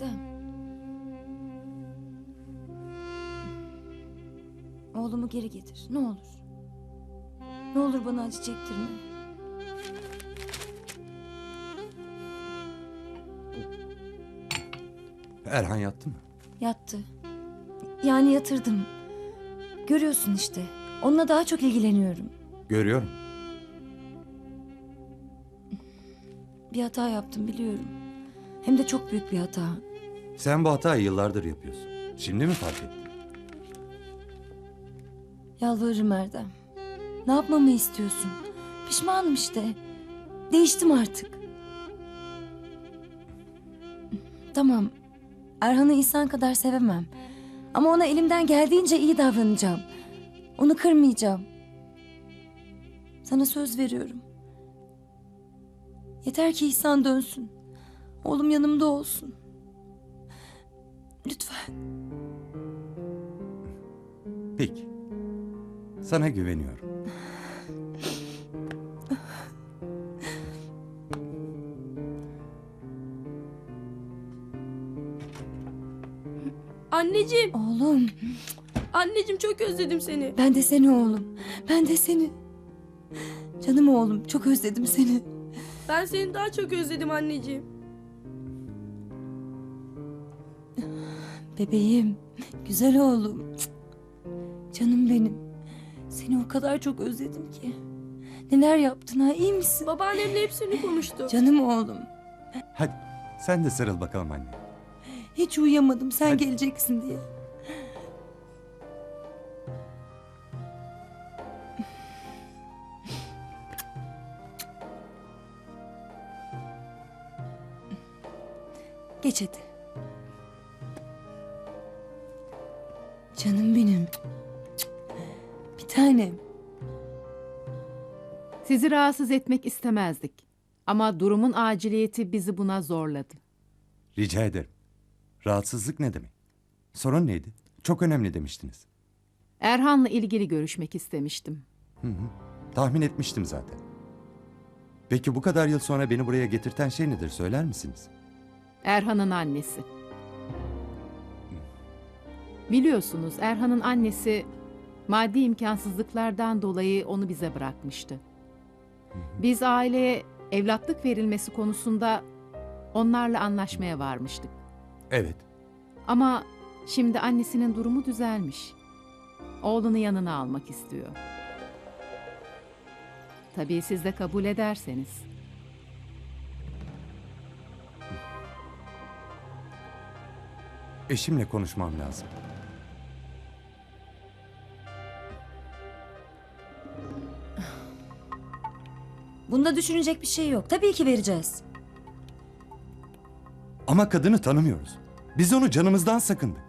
Erdem. Oğlumu geri getir. Ne olur. Ne olur bana acı çektirme. Erhan yattı mı? Yattı. Yani yatırdım. Görüyorsun işte. Onunla daha çok ilgileniyorum. Görüyorum. Bir hata yaptım biliyorum. Hem de çok büyük bir hata. Sen bu hatayı yıllardır yapıyorsun. Şimdi mi fark ettin? Yalvarırım Erdem. Ne yapmamı istiyorsun? Pişmanım işte. Değiştim artık. Tamam. Erhan'ı insan kadar sevemem. Ama ona elimden geldiğince iyi davranacağım. Onu kırmayacağım. Sana söz veriyorum. Yeter ki İhsan dönsün. Oğlum yanımda olsun. Lütfen. Peki. Sana güveniyorum. Anneciğim, Oğlum. anneciğim çok özledim seni. Ben de seni oğlum. Ben de seni. Canım oğlum çok özledim seni. Ben seni daha çok özledim anneciğim. Bebeğim. Güzel oğlum. Cık. Canım benim. Seni o kadar çok özledim ki. Neler yaptın ha iyi misin? Babaannemle hepsini konuştuk. Canım oğlum. Hadi sen de sarıl bakalım anne. Hiç uyuyamadım sen Hadi. geleceksin diye. Geç hadi. Sizi rahatsız etmek istemezdik. Ama durumun aciliyeti bizi buna zorladı. Rica ederim. Rahatsızlık ne demek? Sorun neydi? Çok önemli demiştiniz. Erhan'la ilgili görüşmek istemiştim. Tahmin etmiştim zaten. Peki bu kadar yıl sonra beni buraya getirten şey nedir söyler misiniz? Erhan'ın annesi. Biliyorsunuz Erhan'ın annesi maddi imkansızlıklardan dolayı onu bize bırakmıştı. Biz aileye evlatlık verilmesi konusunda onlarla anlaşmaya varmıştık. Evet. Ama şimdi annesinin durumu düzelmiş. Oğlunu yanına almak istiyor. Tabii siz de kabul ederseniz. Eşimle konuşmam lazım. Bunda düşünecek bir şey yok. Tabii ki vereceğiz. Ama kadını tanımıyoruz. Biz onu canımızdan sakındık.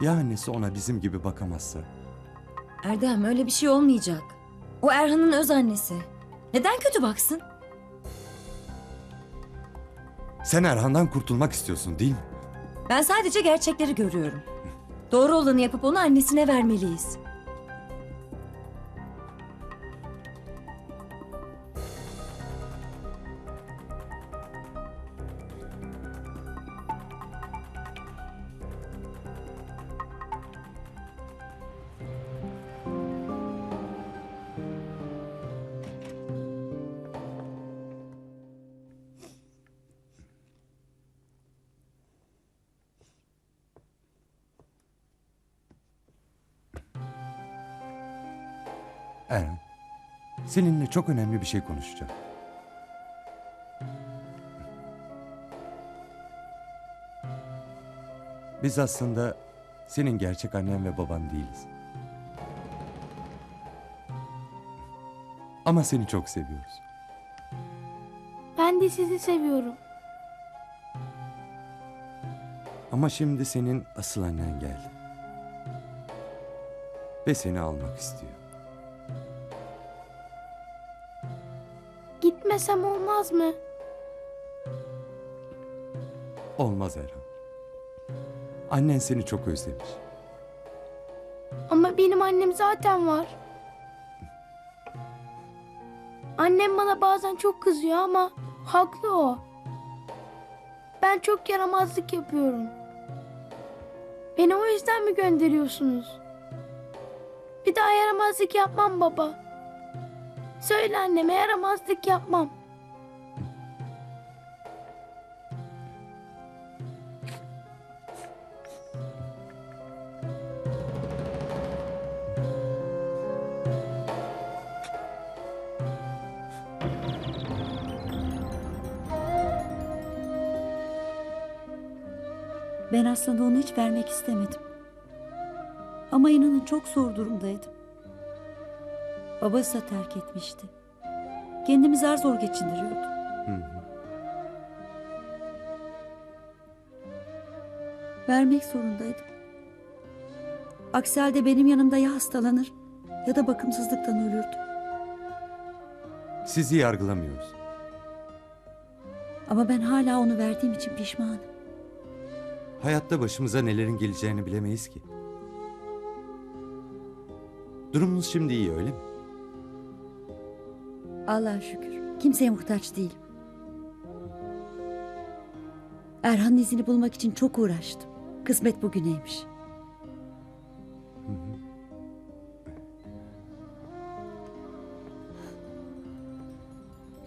Ya annesi ona bizim gibi bakamazsa? Erdem öyle bir şey olmayacak. O Erhan'ın öz annesi. Neden kötü baksın? Sen Erhan'dan kurtulmak istiyorsun değil mi? Ben sadece gerçekleri görüyorum. Doğru olanı yapıp onu annesine vermeliyiz. Erhan, seninle çok önemli bir şey konuşacağım. Biz aslında senin gerçek annen ve baban değiliz. Ama seni çok seviyoruz. Ben de sizi seviyorum. Ama şimdi senin asıl annen geldi. Ve seni almak istiyor. Gitmesem olmaz mı? Olmaz Erhan. Annen seni çok özlemiş. Ama benim annem zaten var. Annem bana bazen çok kızıyor ama haklı o. ben çok yaramazlık yapıyorum. Beni o yüzden mi gönderiyorsunuz? Bir daha yaramazlık yapmam baba. Söyle anneme yaramazlık yapmam. Ben aslında onu hiç vermek istemedim. Ama inanın çok zor durumdaydım. Babası da terk etmişti. Kendimi zar zor geçindiriyordum. Vermek zorundaydım. Aksi halde benim yanımda ya hastalanır ya da bakımsızlıktan ölürdü. Sizi yargılamıyoruz. Ama ben hala onu verdiğim için pişmanım. Hayatta başımıza nelerin geleceğini bilemeyiz ki. Durumunuz şimdi iyi öyle mi? Allah'a şükür. Kimseye muhtaç değilim. Erhan'ın izini bulmak için çok uğraştım. Kısmet bugüneymiş.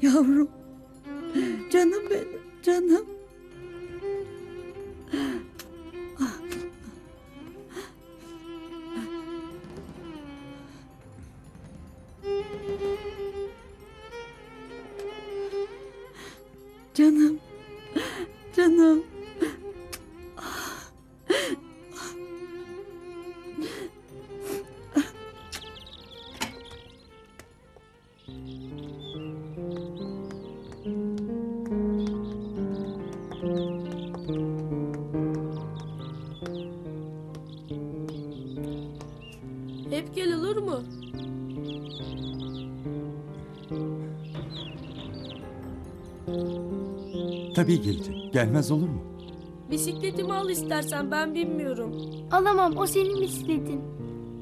Yavrum. Canım benim, canım. Hep gel olur mu? Tabii gelecek. Gelmez olur mu? Bisikletimi al istersen ben binmiyorum. Alamam o senin bisikletin.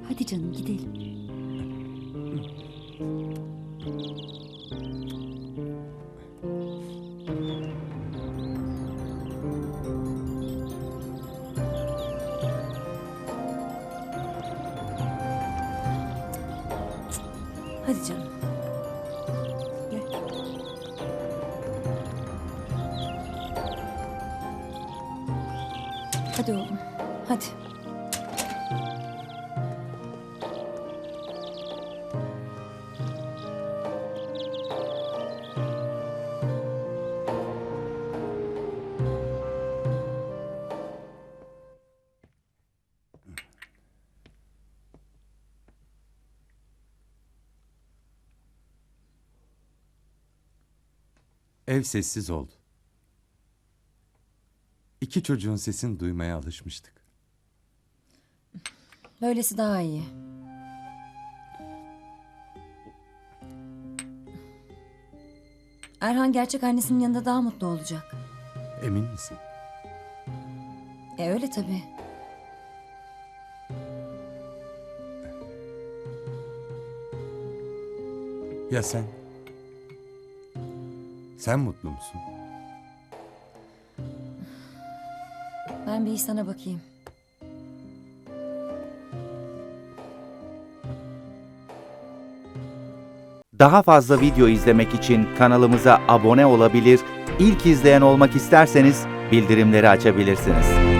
Hadi canım gidelim. Hadi canım. Gel. Hadi oğlum. Hadi. Ev sessiz oldu. İki çocuğun sesini duymaya alışmıştık. Böylesi daha iyi. Erhan gerçek annesinin yanında daha mutlu olacak. Emin misin? E öyle tabii. Ya sen? Sen mutlu musun? Ben bir İhsan'a bakayım. Daha fazla video izlemek için kanalımıza abone olabilir, ilk izleyen olmak isterseniz bildirimleri açabilirsiniz.